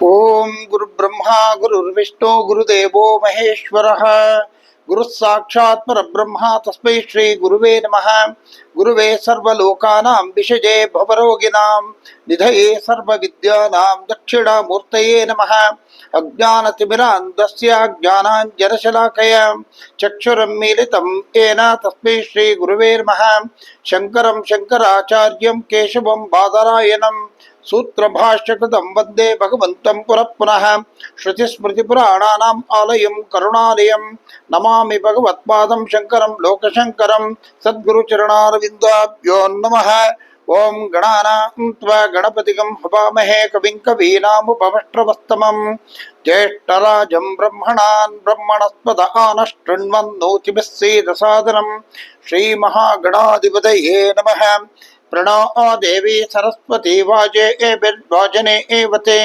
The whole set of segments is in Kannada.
ஓம் குரு பிரம்மா குருர் விஷ்ணு குரு தேவோ மகேஸ்வர குரு சாட்சாத் பரபிரம்மா தஸ்மை ஸ்ரீ குருவே நம குருவே சர்வலோகானாம் விஷஜே பவரோகிணாம் நிதயே சர்வ வித்யானாம் தட்சிணாமூர்த்தயே நம अज्ञानतिमिरान्धस्य ज्ञानाञ्जनशलाकय चक्षुरं मिलितं येन तस्मै श्रीगुरुवे नमः शङ्करं शङ्कराचार्यं केशवं बादरायणम् சூத்திரபாஷ்யகிருதம் வந்தே பகவந்தம் புறப்புனः ஸ்ருதிஸ்மிருதிபுராணானாம் ஆலயம் கருணாலயம். நமாமி பகவத்பாதம் சங்கரம் லோகசங்கரம். சத்குருச்சரணாரவிந்தாப்யோ நமः ॐ गणानां त्वा गणपतिकं हवामहे कविं कवीनामुपमष्ट्रवस्तमं ज्येष्ठराजं ब्रह्मणान् ब्रह्मणस्पद आनशृण्वन्नोतिभिः सीदसादनं श्रीमहागणाधिपतये नमः प्रणो देवी सरस्वती वाजे एभिर्वाजने एव ते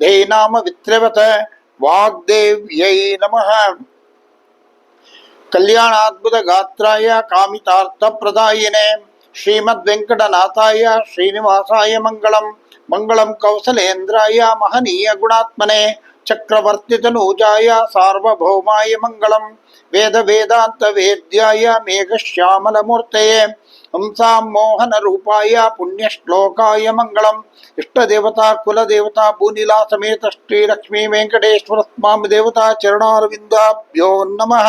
धेनाम वित्रवत वाग्देव्यै नमः कल्याणाद्भुत गात्राय कामितार्थप्रदायिने श्रीमद्वेङ्कटनाथाय श्रीनिवासाय मङ्गलम् मङ्गलं कौसलेन्द्राय महनीय गुणात्मने चक्रवर्तितनूजाय सार्वभौमाय मङ्गलं वेदवेदान्तवेद्याय मेघश्यामलमूर्तये ಹಂಸಾಂ ಮೋಹನ ರೂಪಾಯ ಪುಣ್ಯ ಶ್ಲೋಕಾಯ ಮಂಗಳಂ. ಇಷ್ಟ ದೇವತಾ ಕುಲ ದೇವತಾ ಭೂನಿಲಾ ಸಮೇತ ಶ್ರೀ ಲಕ್ಷ್ಮೀ ವೆಂಕಟೇಶ್ವರ ಸ್ವಾಮಿ ದೇವತಾ ಚರಣಾರವಿಂದಾಭ್ಯೋ ನಮಃ.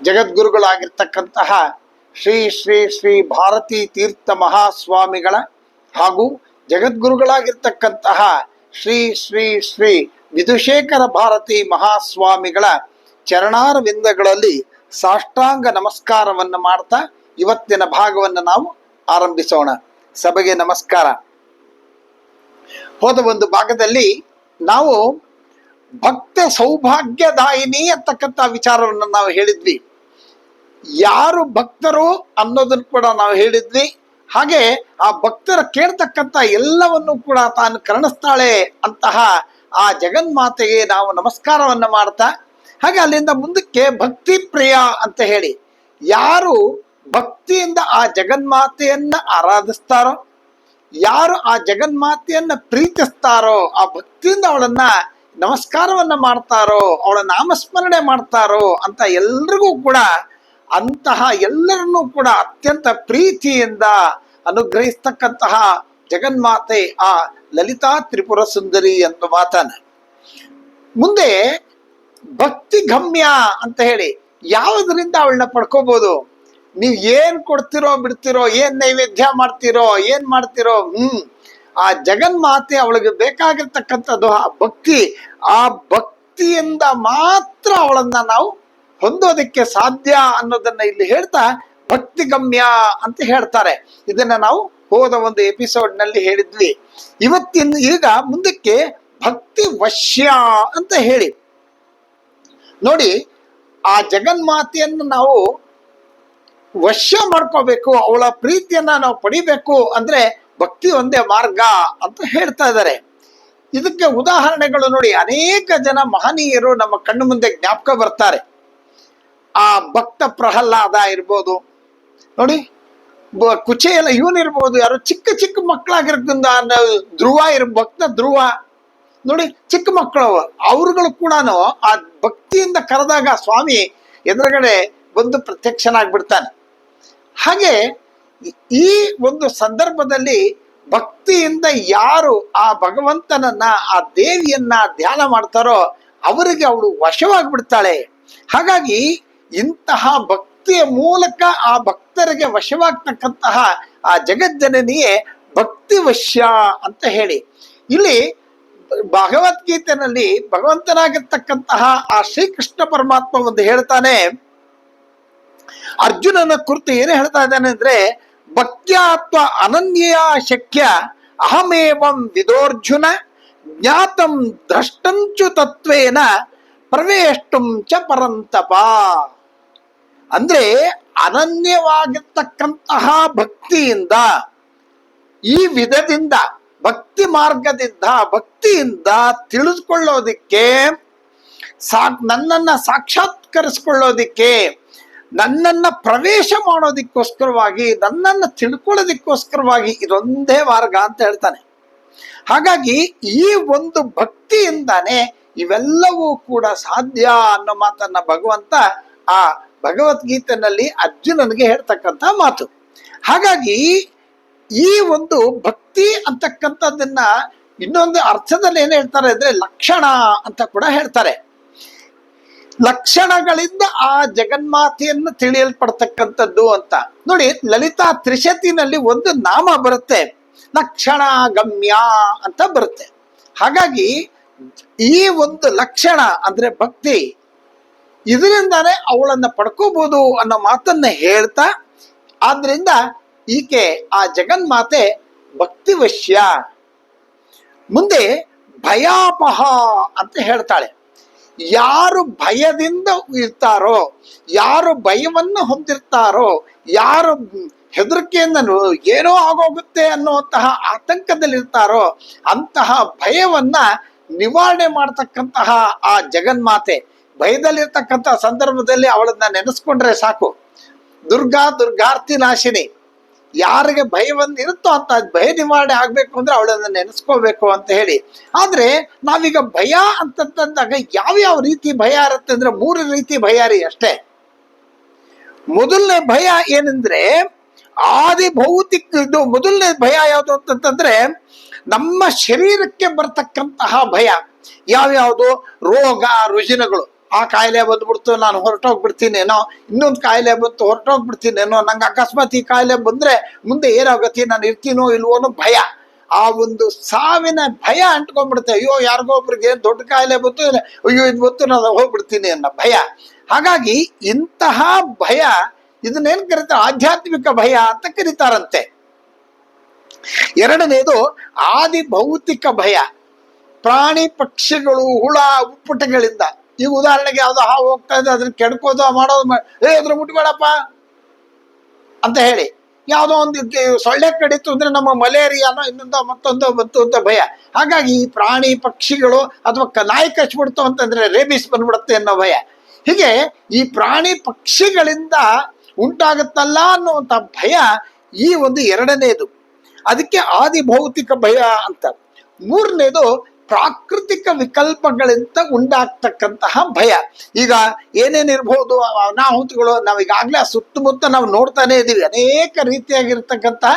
ಜಗದ್ಗುರುಗಳಾಗಿರ್ತಕ್ಕಂತಹ ಶ್ರೀ ಶ್ರೀ ಶ್ರೀ ಭಾರತೀ ತೀರ್ಥ ಮಹಾಸ್ವಾಮಿಗಳ ಹಾಗೂ ಜಗದ್ಗುರುಗಳಾಗಿರ್ತಕ್ಕಂತಹ ಶ್ರೀ ಶ್ರೀ ಶ್ರೀ ವಿಧುಶೇಖರ ಭಾರತಿ ಮಹಾಸ್ವಾಮಿಗಳ ಚರಣಾರವಿಂದಗಳಲ್ಲಿ ಸಾಷ್ಟಾಂಗ ನಮಸ್ಕಾರವನ್ನು ಮಾಡ್ತಾ ಇವತ್ತಿನ ಭಾಗವನ್ನು ನಾವು ಆರಂಭಿಸೋಣ. ಸಭೆಗೆ ನಮಸ್ಕಾರ. ಹೋದ ಒಂದು ಭಾಗದಲ್ಲಿ ನಾವು ಭಕ್ತ ಸೌಭಾಗ್ಯದಾಯಿನಿ ಅಂತಕ್ಕಂಥ ವಿಚಾರವನ್ನು ನಾವು ಹೇಳಿದ್ವಿ. ಯಾರು ಭಕ್ತರು ಅನ್ನೋದನ್ನು ಕೂಡ ನಾವು ಹೇಳಿದ್ವಿ. ಹಾಗೆ ಆ ಭಕ್ತರ ಕೇಳ್ತಕ್ಕಂಥ ಎಲ್ಲವನ್ನು ಕೂಡ ತಾನು ಕರುಣಿಸ್ತಾಳೆ ಅಂತಹ ಆ ಜಗನ್ಮಾತೆಗೆ ನಾವು ನಮಸ್ಕಾರವನ್ನು ಮಾಡ್ತಾ ಹಾಗೆ ಅಲ್ಲಿಂದ ಮುಂದಕ್ಕೆ ಭಕ್ತಿ ಪ್ರಿಯ ಅಂತ ಹೇಳಿ, ಯಾರು ಭಕ್ತಿಯಿಂದ ಆ ಜಗನ್ಮಾತೆಯನ್ನ ಆರಾಧಿಸ್ತಾರೋ, ಯಾರು ಆ ಜಗನ್ಮಾತೆಯನ್ನ ಪ್ರೀತಿಸ್ತಾರೋ, ಆ ಭಕ್ತಿಯಿಂದ ಅವಳನ್ನ ನಮಸ್ಕಾರವನ್ನ ಮಾಡ್ತಾರೋ, ಅವಳ ನಾಮಸ್ಮರಣೆ ಮಾಡ್ತಾರೋ ಅಂತ ಎಲ್ರಿಗೂ ಕೂಡ ಅಂತಹ ಎಲ್ಲರನ್ನೂ ಕೂಡ ಅತ್ಯಂತ ಪ್ರೀತಿಯಿಂದ ಅನುಗ್ರಹಿಸ್ತಕ್ಕಂತಹ ಜಗನ್ಮಾತೆ ಆ ಲಲಿತಾ ತ್ರಿಪುರ ಸುಂದರಿ ಎಂದು ಮಾತನ್ನ. ಮುಂದೆ ಭಕ್ತಿ ಗಮ್ಯ ಅಂತ ಹೇಳಿ ಯಾವುದರಿಂದ ಅವಳನ್ನ ಪಡ್ಕೋಬಹುದು ನೀವು ಏನ್ ಕೊಡ್ತಿರೋ ಬಿಡ್ತಿರೋ, ಏನ್ ನೈವೇದ್ಯ ಮಾಡ್ತಿರೋ, ಏನ್ ಮಾಡ್ತಿರೋ, ಹ್ಮ್. ಆ ಜಗನ್ಮಾತೆ ಅವಳಿಗೆ ಬೇಕಾಗಿರ್ತಕ್ಕಂಥದ್ದು ಆ ಭಕ್ತಿ. ಆ ಭಕ್ತಿಯಿಂದ ಮಾತ್ರ ಅವಳನ್ನ ನಾವು ಹೊಂದೋದಕ್ಕೆ ಸಾಧ್ಯ ಅನ್ನೋದನ್ನ ಇಲ್ಲಿ ಹೇಳ್ತಾ ಭಕ್ತಿ ಗಮ್ಯ ಅಂತ ಹೇಳ್ತಾರೆ. ಇದನ್ನ ನಾವು ಹೋದ ಒಂದು ಎಪಿಸೋಡ್ನಲ್ಲಿ ಹೇಳಿದ್ವಿ. ಇವತ್ತಿನ ಈಗ ಮುಂದಕ್ಕೆ ಭಕ್ತಿ ವಶ್ಯ ಅಂತ ಹೇಳಿ. ನೋಡಿ, ಆ ಜಗನ್ಮಾತೆಯನ್ನು ನಾವು ವಶ್ಯ ಮಾಡ್ಕೋಬೇಕು, ಅವಳ ಪ್ರೀತಿಯನ್ನ ನಾವು ಪಡಿಬೇಕು ಅಂದ್ರೆ ಭಕ್ತಿ ಒಂದೇ ಮಾರ್ಗ ಅಂತ ಹೇಳ್ತಾ ಇದ್ದಾರೆ. ಇದಕ್ಕೆ ಉದಾಹರಣೆಗಳು ನೋಡಿ, ಅನೇಕ ಜನ ಮಹನೀಯರು ನಮ್ಮ ಕಣ್ಣು ಮುಂದೆ ಜ್ಞಾಪಕ ಬರ್ತಾರೆ. ಆ ಭಕ್ತ ಪ್ರಹ್ಲಾದ ಇರ್ಬೋದು, ನೋಡಿ ಕುಚೇಲ, ಇವನಿರ್ಬೋದು, ಯಾರು ಚಿಕ್ಕ ಚಿಕ್ಕ ಮಕ್ಕಳಾಗಿರೋದ್ರಿಂದ ಧ್ರುವ ಇರ್, ಭಕ್ತ ಧ್ರುವ ನೋಡಿ, ಚಿಕ್ಕ ಮಕ್ಕಳು, ಅವ್ರುಗಳು ಕೂಡ ಆ ಭಕ್ತಿಯಿಂದ ಕರೆದಾಗ ಸ್ವಾಮಿ ಎದುರುಗಡೆ ಬಂದು ಪ್ರತ್ಯಕ್ಷನಾಗ್ಬಿಡ್ತಾನೆ. ಹಾಗೆ ಈ- ಒಂದು ಸಂದರ್ಭದಲ್ಲಿ ಭಕ್ತಿಯಿಂದ ಯಾರು ಆ ಭಗವಂತನನ್ನ, ಆ ದೇವಿಯನ್ನ ಧ್ಯಾನ ಮಾಡ್ತಾರೋ ಅವರಿಗೆ ಅವಳು ವಶವಾಗ್ಬಿಡ್ತಾಳೆ. ಹಾಗಾಗಿ ಇಂತಹ ಭಕ್ತಿಯ ಮೂಲಕ ಆ ಭಕ್ತರಿಗೆ ವಶವಾಗ್ತಕ್ಕಂತಹ ಆ ಜಗಜ್ಜನನಿಯೇ ಭಕ್ತಿ ವಶ್ಯ ಅಂತ ಹೇಳಿ. ಇಲ್ಲಿ ಭಗವದ್ಗೀತೆನಲ್ಲಿ ಭಗವಂತನಾಗಿರ್ತಕ್ಕಂತಹ ಆ ಶ್ರೀಕೃಷ್ಣ ಪರಮಾತ್ಮ ಒಂದು ಹೇಳ್ತಾನೆ, ಅರ್ಜುನನ ಕುರಿತು ಏನು ಹೇಳ್ತಾ ಇದ್ದಾನೆ ಅಂದ್ರೆ, ಭಕ್ತ್ಯಾತ್ವ ಅನನ್ಯ ಶಕ್ಯ ಅಹಮೇವಂ ವಿದೋರ್ಜುನ ಜ್ಞಾತಂ ದ್ರಷ್ಟಂಚು ತತ್ವೇನ ಪ್ರವೇಷ್ಟುಂ ಚ ಪರಂತಪ. ಅಂದ್ರೆ ಅನನ್ಯವಾಗಿರ್ತಕ್ಕಂತಹ ಭಕ್ತಿಯಿಂದ ಈ ವಿಧದಿಂದ ಭಕ್ತಿ ಮಾರ್ಗದಿಂದ, ಭಕ್ತಿಯಿಂದ ತಿಳಿದುಕೊಳ್ಳೋದಿಕ್ಕೆ, ಸಾಕ್, ನನ್ನನ್ನ ಸಾಕ್ಷಾತ್ಕರಿಸ್ಕೊಳ್ಳೋದಿಕ್ಕೆ, ನನ್ನನ್ನ ಪ್ರವೇಶ ಮಾಡೋದಿಕ್ಕೋಸ್ಕರವಾಗಿ, ನನ್ನನ್ನು ತಿಳ್ಕೊಳ್ಳೋದಕ್ಕೋಸ್ಕರವಾಗಿ ಇದೊಂದೇ ಮಾರ್ಗ ಅಂತ ಹೇಳ್ತಾನೆ. ಹಾಗಾಗಿ ಈ ಒಂದು ಭಕ್ತಿಯಿಂದಾನೇ ಇವೆಲ್ಲವೂ ಕೂಡ ಸಾಧ್ಯ ಅನ್ನೋ ಮಾತನ್ನ ಭಗವಂತ ಆ ಭಗವದ್ಗೀತೆನಲ್ಲಿ ಅರ್ಜುನನಿಗೆ ಹೇಳ್ತಕ್ಕಂಥ ಮಾತು. ಹಾಗಾಗಿ ಈ ಒಂದು ಭಕ್ತಿ ಅಂತಕ್ಕಂಥದ್ದನ್ನ ಇನ್ನೊಂದು ಅರ್ಥದಲ್ಲಿ ಏನ್ ಹೇಳ್ತಾರೆ ಅಂದ್ರೆ ಲಕ್ಷಣ ಅಂತ ಕೂಡ ಹೇಳ್ತಾರೆ. ಲಕ್ಷಣಗಳಿಂದ ಆ ಜಗನ್ಮಾತೆಯನ್ನು ತಿಳಿಯಲ್ಪಡ್ತಕ್ಕಂಥದ್ದು ಅಂತ. ನೋಡಿ, ಲಲಿತಾ ತ್ರಿಶತಿನಲ್ಲಿ ಒಂದು ನಾಮ ಬರುತ್ತೆ. ಲಕ್ಷಣ ಗಮ್ಯ ಅಂತ ಬರುತ್ತೆ. ಹಾಗಾಗಿ ಈ ಒಂದು ಲಕ್ಷಣ ಅಂದ್ರೆ ಭಕ್ತಿ, ಇದರಿಂದಾನೇ ಅವಳನ್ನ ಪಡ್ಕೋಬಹುದು ಅನ್ನೋ ಮಾತನ್ನ ಹೇಳ್ತಾ, ಆದ್ರಿಂದ ಈಕೆ ಆ ಜಗನ್ಮಾತೆ ಭಕ್ತಿವಶ್ಯ. ಮುಂದೆ ಭಯಾಪಹ ಅಂತ ಹೇಳ್ತಾಳೆ. ಯಾರು ಭಯದಿಂದ ಇರ್ತಾರೋ, ಯಾರು ಭಯವನ್ನು ಹೊಂದಿರ್ತಾರೋ, ಯಾರು ಹೆದರಿಕೆಯಿಂದ ಏನೋ ಆಗೋಗುತ್ತೆ ಅನ್ನುವಂತಹ ಆತಂಕದಲ್ಲಿರ್ತಾರೋ, ಅಂತಹ ಭಯವನ್ನ ನಿವಾರಣೆ ಮಾಡ್ತಕ್ಕಂತಹ ಆ ಜಗನ್ಮಾತೆ. ಭಯದಲ್ಲಿರ್ತಕ್ಕಂತಹ ಸಂದರ್ಭದಲ್ಲಿ ಅವಳನ್ನ ನೆನೆಸ್ಕೊಂಡ್ರೆ ಸಾಕು. ದುರ್ಗಾ ದುರ್ಗಾರ್ತಿ ನಾಶಿನಿ. ಯಾರಿಗೆ ಭಯ ಇರುತ್ತೋ ಅಂತ ಭಯ ನಿವಾರಣೆ ಆಗ್ಬೇಕು ಅಂದ್ರೆ ಅವಳನ್ನ ನೆನೆಸ್ಕೋಬೇಕು ಅಂತ ಹೇಳಿ. ಆದ್ರೆ ನಾವೀಗ ಭಯ ಅಂತಂದಾಗ ಯಾವ್ಯಾವ ರೀತಿ ಭಯ ಇರುತ್ತೆ ಅಂದ್ರೆ ಮೂರು ರೀತಿ ಭಯ ರೀ ಅಷ್ಟೇ. ಮೊದಲನೇ ಭಯ ಏನಂದ್ರೆ ಆದಿ ಭೌತಿಕ ಇದು ಮೊದಲನೇ ಭಯ ಯಾವುದು ಅಂತಂತಂದ್ರೆ ನಮ್ಮ ಶರೀರಕ್ಕೆ ಬರ್ತಕ್ಕಂತಹ ಭಯ. ಯಾವ್ಯಾವುದು? ರೋಗ, ರುಜಿನಗಳು. ಆ ಕಾಯಿಲೆ ಬಂದ್ಬಿಡ್ತು, ನಾನು ಹೊರಟೋಗ್ಬಿಡ್ತೀನೇನೋ, ಇನ್ನೊಂದು ಕಾಯಿಲೆ ಬಂತು, ಹೊರಟೋಗ್ಬಿಡ್ತೀನೇನೋ, ನಂಗೆ ಅಕಸ್ಮಾತ್ ಈ ಕಾಯಿಲೆ ಬಂದ್ರೆ ಮುಂದೆ ಏನಾಗುತ್ತೆ, ನಾನು ಇರ್ತೀನೋ ಇಲ್ವೋ ಅನ್ನೋ ಭಯ. ಆ ಒಂದು ಸಾವಿನ ಭಯ ಅಂಟ್ಕೊಂಡ್ಬಿಡುತ್ತೆ. ಅಯ್ಯೋ, ಯಾರಿಗೋ ಒಬ್ರಿಗೆ ದೊಡ್ಡ ಕಾಯಿಲೆ ಬಂತು ಅಯ್ಯೋ, ಇದು ಬಂತು, ನಾನು ಹೋಗ್ಬಿಡ್ತೀನಿ ಅನ್ನೋ ಭಯ. ಹಾಗಾಗಿ ಇಂತಹ ಭಯ, ಇದನ್ನೇನ್ ಕರೀತಾರೆ, ಆಧ್ಯಾತ್ಮಿಕ ಭಯ ಅಂತ ಕರೀತಾರಂತೆ. ಎರಡನೇದು ಆದಿ ಭೌತಿಕ ಭಯ. ಪ್ರಾಣಿ ಪಕ್ಷಿಗಳು, ಹುಳ, ಉಪ್ಪುಟಗಳಿಂದ. ಈಗ ಉದಾಹರಣೆಗೆ ಯಾವ್ದೋ ಹಾವು ಹೋಗ್ತಾ ಇದೆ, ಅದನ್ನ ಕೆಡ್ಕೋದು ಮಾಡೋದು ಏ, ಅದ್ರ ಮುಟ್ಬೇಡಪ್ಪ. ಅಂತ ಹೇಳಿ. ಯಾವುದೋ ಒಂದು ಸೊಳ್ಳೆ ಕಡಿತು ಅಂದ್ರೆ ನಮ್ಮ ಮಲೇರಿಯಾನೋ ಇನ್ನೊಂದು ಮತ್ತೊಂದು ಬಂತು ಅಂತ ಭಯ. ಹಾಗಾಗಿ ಈ ಪ್ರಾಣಿ ಪಕ್ಷಿಗಳು ಅಥವಾ ನಾಯಿ ಕಚ್ಬಿಡ್ತು ಅಂತಂದ್ರೆ ರೇಬಿಸ್ ಬಂದ್ಬಿಡುತ್ತೆ ಅನ್ನೋ ಭಯ. ಹೀಗೆ ಈ ಪ್ರಾಣಿ ಪಕ್ಷಿಗಳಿಂದ ಉಂಟಾಗುತ್ತಲ್ಲ ಅನ್ನುವಂಥ ಭಯ ಈ ಒಂದು ಎರಡನೇದು. ಅದಕ್ಕೆ ಆದಿ ಭೌತಿಕ ಭಯ ಅಂತ. ಮೂರನೇದು ಪ್ರಾಕೃತಿಕ ವಿಕಲ್ಪಗಳಿಂದ ಉಂಟಾಗ್ತಕ್ಕಂತಹ ಭಯ. ಈಗ ಏನೇನಿರ್ಬೋದು ಅನಾಹುತಿಗಳು, ನಾವೀಗಾಗಲೇ ಸುತ್ತಮುತ್ತ ನಾವು ನೋಡ್ತಾನೆ ಇದೀವಿ. ಅನೇಕ ರೀತಿಯಾಗಿರ್ತಕ್ಕಂತಹ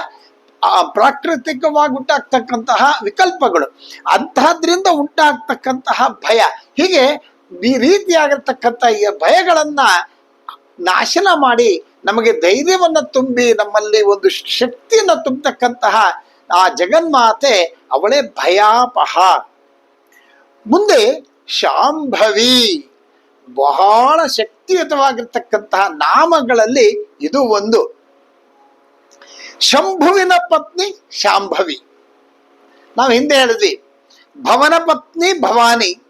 ಪ್ರಾಕೃತಿಕವಾಗಿ ಉಂಟಾಗ್ತಕ್ಕಂತಹ ವಿಕಲ್ಪಗಳು. ಅಂತಹದ್ರಿಂದ ಉಂಟಾಗ್ತಕ್ಕಂತಹ ಭಯ. ಹೀಗೆ ಈ ರೀತಿಯಾಗಿರ್ತಕ್ಕಂಥ ಈ ಭಯಗಳನ್ನ ನಾಶನ ಮಾಡಿ ನಮಗೆ ಧೈರ್ಯವನ್ನ ತುಂಬಿ ನಮ್ಮಲ್ಲಿ ಒಂದು ಶಕ್ತಿಯನ್ನು ತುಂಬತಕ್ಕಂತಹ ಆ ಜಗನ್ಮಾತೆ ಅವಳೇ ಭಯಾಪಹ. ಮುಂದೆ ಶಾಂಭವಿ. ಬಹಳ ಶಕ್ತಿಯುತವಾಗಿರ್ತಕ್ಕಂತಹ ನಾಮಗಳಲ್ಲಿ ಇದು ಒಂದು. ಶಂಭುವಿನ ಪತ್ನಿ ಶಾಂಭವಿ. ನಾವು ಹಿಂದೆ ಹೇಳಿದ್ವಿ, ಭವನ ಪತ್ನಿ ಭವಾನಿ,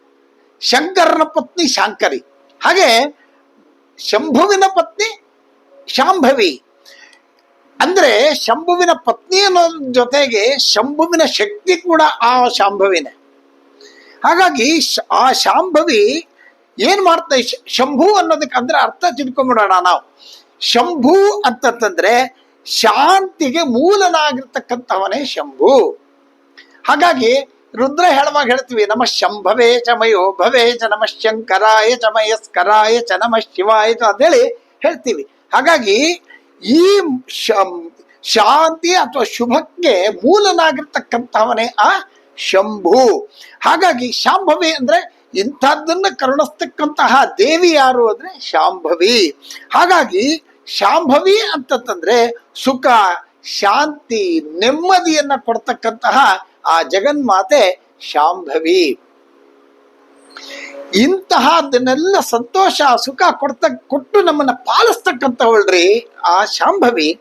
ಶಂಕರನ ಪತ್ನಿ ಶಾಂಕರಿ. ಹಾಗೆ ಶಂಭುವಿನ ಪತ್ನಿ ಶಾಂಭವಿ. ಅಂದ್ರೆ ಶಂಭುವಿನ ಪತ್ನಿ ಅನ್ನೋ ಜೊತೆಗೆ ಶಂಭುವಿನ ಶಕ್ತಿ ಕೂಡ ಆ ಶಾಂಭವಿನೇ. ಹಾಗಾಗಿ ಆ ಶಾಂಭವಿ ಏನ್ ಮಾಡ್ತಾ? ಶಂಭು ಅನ್ನೋದಕ್ಕೆ ಅಂದ್ರೆ ಅರ್ಥ ತಿಳ್ಕೊಂಬಿಡೋಣ ನಾವು. ಶಂಭು ಅಂತಂತಂದ್ರೆ ಶಾಂತಿಗೆ ಮೂಲನಾಗಿರ್ತಕ್ಕಂಥವನೇ ಶಂಭು. ಹಾಗಾಗಿ ರುದ್ರ ಹೇಳುವಾಗ ಹೇಳ್ತೀವಿ, ನಮ ಶಂಭವೇ ಚ ಮಯೋ ಭವೇ ಚ ನಮ ಶಂಕರಾಯ ಚ ಮಯಸ್ಕರಾಯ ಚ ನಮ ಶಿವಾಯ ಚ ಅಂತೇಳಿ ಹೇಳ್ತೀವಿ. ಹಾಗಾಗಿ ಈ ಶಾಂತಿ ಅಥವಾ ಶುಭಕ್ಕೆ ಮೂಲನಾಗಿರ್ತಕ್ಕಂಥವನೇ ಆ ಶಂಭು. ಹಾಗಾಗಿ ಶಾಂಭವಿ ಅಂದ್ರೆ ಇಂಥದ್ದನ್ನ ಕರುಣಿಸ್ತಕ್ಕಂತಹ ದೇವಿ ಯಾರು ಅಂದ್ರೆ ಶಾಂಭವಿ. ಹಾಗಾಗಿ ಶಾಂಭವಿ ಅಂತಂದ್ರೆ ಸುಖ, ಶಾಂತಿ, ನೆಮ್ಮದಿಯನ್ನ ಕೊಡ್ತಕ್ಕಂತಹ ಆ ಜಗನ್ಮಾತೆ ಶಾಂಭವಿ. ಇಂತಹದನ್ನೆಲ್ಲ ಸಂತೋಷ, ಸುಖ ಕೊಡ್ತ, ಕೊಟ್ಟು ನಮ್ಮನ್ನ ಪಾಲಿಸ್ತಕ್ಕಂಥವಳ್ರಿ ಆ ಶಾಂಭವಿ.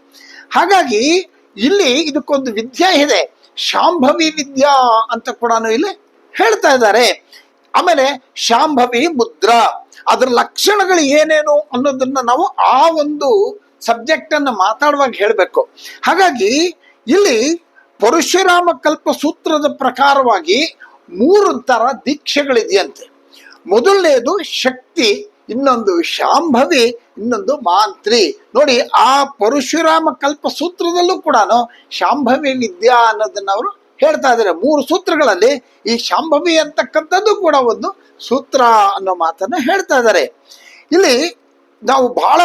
ಹಾಗಾಗಿ ಇಲ್ಲಿ ಇದಕ್ಕೊಂದು ವಿದ್ಯೆ ಇದೆ. ಶಾಂಭವಿ ವಿದ್ಯಾ ಅಂತ ಕೂಡ ಇಲ್ಲಿ ಹೇಳ್ತಾ ಇದ್ದಾರೆ. ಆಮೇಲೆ ಶಾಂಭವಿ ಮುದ್ರಾ, ಅದರ ಲಕ್ಷಣಗಳು ಏನೇನು ಅನ್ನೋದನ್ನ ನಾವು ಆ ಒಂದು ಸಬ್ಜೆಕ್ಟ್ ಅನ್ನು ಮಾತಾಡುವಾಗ ಹೇಳಬೇಕು. ಹಾಗಾಗಿ ಇಲ್ಲಿ ಪರಶುರಾಮ ಕಲ್ಪ ಸೂತ್ರದ ಪ್ರಕಾರವಾಗಿ ಮೂರು ತರ ದೀಕ್ಷೆಗಳಿದೆಯಂತೆ. ಮೊದಲನೇದು ಶಕ್ತಿ ಇನ್ನೊಂದು ಶಾಂಭವಿ, ಇನ್ನೊಂದು ಮಾಂತ್ರಿ. ನೋಡಿ, ಆ ಪರಶುರಾಮ ಕಲ್ಪ ಸೂತ್ರದಲ್ಲೂ ಕೂಡ ಶಾಂಭವಿ ವಿದ್ಯಾ ಅನ್ನೋದನ್ನ ಅವರು ಹೇಳ್ತಾ ಇದ್ದಾರೆ. ಮೂರು ಸೂತ್ರಗಳಲ್ಲಿ ಈ ಶಾಂಭವಿ ಅಂತಕ್ಕಂಥದ್ದು ಕೂಡ ಒಂದು ಸೂತ್ರ ಅನ್ನೋ ಮಾತನ್ನ ಹೇಳ್ತಾ ಇದ್ದಾರೆ. ಇಲ್ಲಿ ನಾವು ಬಹಳ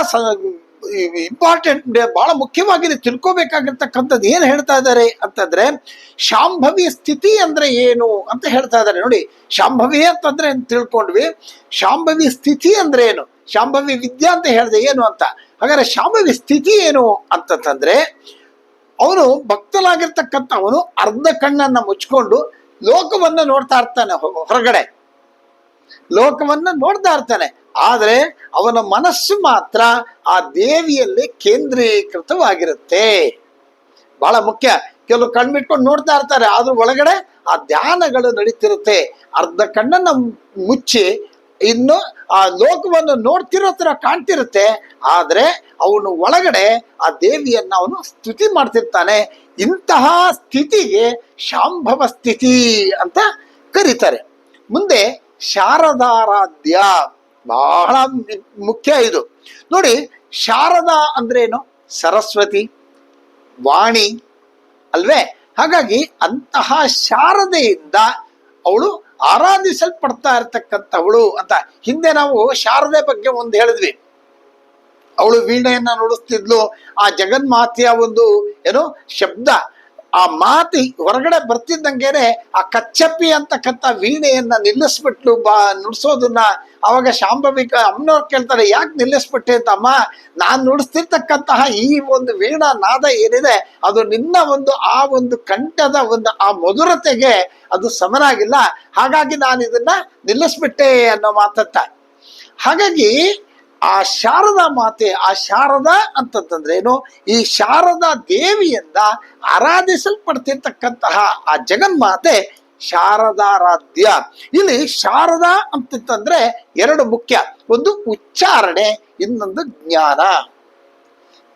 ಇಂಪಾರ್ಟೆಂಟ್ ಬಹಳ ಮುಖ್ಯವಾಗಿ ತಿಳ್ಕೊಬೇಕಾಗಿರ್ತಕ್ಕಂಥದ್ದು ಏನ್ ಹೇಳ್ತಾ ಇದ್ದಾರೆ ಅಂತಂದ್ರೆ ಶಾಂಭವಿ ಸ್ಥಿತಿ ಅಂದ್ರೆ ಏನು ಅಂತ ಹೇಳ್ತಾ ಇದ್ದಾರೆ. ನೋಡಿ ಶಾಂಭವಿ ಅಂತಂದ್ರೆ ತಿಳ್ಕೊಂಡ್ವಿ? ಶಾಂಭವಿ ಸ್ಥಿತಿ ಅಂದ್ರೆ ಏನು? ಶಾಂಭವಿ ವಿದ್ಯಾ ಅಂತ ಹೇಳಿದೆ ಏನು ಅಂತ? ಹಾಗಾದ್ರೆ ಶಾಂಭವಿ ಸ್ಥಿತಿ ಏನು ಅಂತಂತಂದ್ರೆ, ಅವನು ಭಕ್ತನಾಗಿರ್ತಕ್ಕಂಥ, ಅವನು ಅರ್ಧ ಕಣ್ಣನ್ನ ಮುಚ್ಕೊಂಡು ಲೋಕವನ್ನ ನೋಡ್ತಾ ಇರ್ತಾನೆ ಹೊರಗಡೆ. ಲೋಕವನ್ನ ನೋಡ್ತಾ ಇರ್ತಾನೆ. ಆದ್ರೆ ಅವನ ಮನಸ್ಸು ಮಾತ್ರ ಆ ದೇವಿಯಲ್ಲಿ ಕೇಂದ್ರೀಕೃತವಾಗಿರುತ್ತೆ. ಬಹಳ ಮುಖ್ಯ. ಕೆಲವು ಕಣ್ಬಿಟ್ಕೊಂಡು ನೋಡ್ತಾ ಇರ್ತಾರೆ, ಆದ್ರೂ ಒಳಗಡೆ ಆ ಧ್ಯಾನಗಳು ನಡೀತಿರುತ್ತೆ. ಅರ್ಧ ಕಣ್ಣನ್ನು ಮುಚ್ಚಿ ಇನ್ನು ಆ ಲೋಕವನ್ನು ನೋಡ್ತಿರೋ ತರ ಕಾಣ್ತಿರುತ್ತೆ. ಆದರೆ ಅವನು ಒಳಗಡೆ ಆ ದೇವಿಯನ್ನ ಅವನು ಸ್ತುತಿ ಮಾಡ್ತಿರ್ತಾನೆ. ಇಂತಹ ಸ್ಥಿತಿಗೆ ಶಾಂಭವ ಸ್ಥಿತಿ ಅಂತ ಕರೀತಾರೆ. ಮುಂದೆ ಶಾರದಾರಾಧ್ಯ ಬಹಳ ಮುಖ್ಯ ಇದು. ನೋಡಿ, ಶಾರದಾ ಅಂದ್ರೇನು? ಸರಸ್ವತಿ, ವಾಣಿ, ಅಲ್ವೇ? ಹಾಗಾಗಿ ಅಂತಹ ಶಾರದೆಯಿಂದ ಅವಳು ಆರಾಧಿಸಲ್ಪಡ್ತಾ ಇರತಕ್ಕಂಥವಳು ಅಂತ. ಹಿಂದೆ ನಾವು ಶಾರದೆ ಬಗ್ಗೆ ಒಂದು ಹೇಳಿದ್ವಿ. ಅವಳು ವೀಣೆಯನ್ನ ನುಡಿಸ್ತಿದ್ಲು. ಆ ಜಗನ್ಮಾತೆಯ ಒಂದು, ಏನು, ಶಬ್ದ. ಆ ಮಾತು ಹೊರಗಡೆ ಬರ್ತಿದ್ದಂಗೆನೆ ಆ ಕಚ್ಚಪ್ಪಿ ಅಂತಕ್ಕಂಥ ವೀಣೆಯನ್ನ ನಿಲ್ಲಿಸ್ಬಿಟ್ಲು ಬಾ, ನುಡ್ಸೋದನ್ನ. ಅವಾಗ ಶಾಂಭವಿಕ ಅಮ್ಮನವ್ರು ಕೇಳ್ತಾರೆ, ಯಾಕೆ ನಿಲ್ಲಿಸ್ಬಿಟ್ಟೆ ಅಂತ ಅಮ್ಮ ನಾನು ನುಡಿಸ್ತಿರ್ತಕ್ಕಂತಹ ಈ ಒಂದು ವೀಣಾ ನಾದ ಏನಿದೆ, ಅದು ನಿನ್ನ ಒಂದು ಆ ಒಂದು ಕಂಠದ ಒಂದು ಆ ಮಧುರತೆಗೆ ಅದು ಸಮನಾಗಿಲ್ಲ. ಹಾಗಾಗಿ ನಾನು ಇದನ್ನ ನಿಲ್ಲಿಸ್ಬಿಟ್ಟೆ ಅನ್ನೋ ಮಾತತ್ತ ಹಾಗಾಗಿ ಆ ಶಾರದಾ ಮಾತೆ, ಆ ಶಾರದಾ ಅಂತಂತಂದ್ರೆ ಏನು? ಈ ಶಾರದಾ ದೇವಿಯಿಂದ ಆರಾಧಿಸಲ್ಪಡ್ತಿರ್ತಕ್ಕಂತಹ ಆ ಜಗನ್ಮಾತೆ ಶಾರದಾರಾಧ್ಯ. ಇಲ್ಲಿ ಶಾರದಾ ಅಂತಂತಂದ್ರೆ ಎರಡು ಮುಖ್ಯ. ಒಂದು ಉಚ್ಚಾರಣೆ, ಇನ್ನೊಂದು ಜ್ಞಾನ.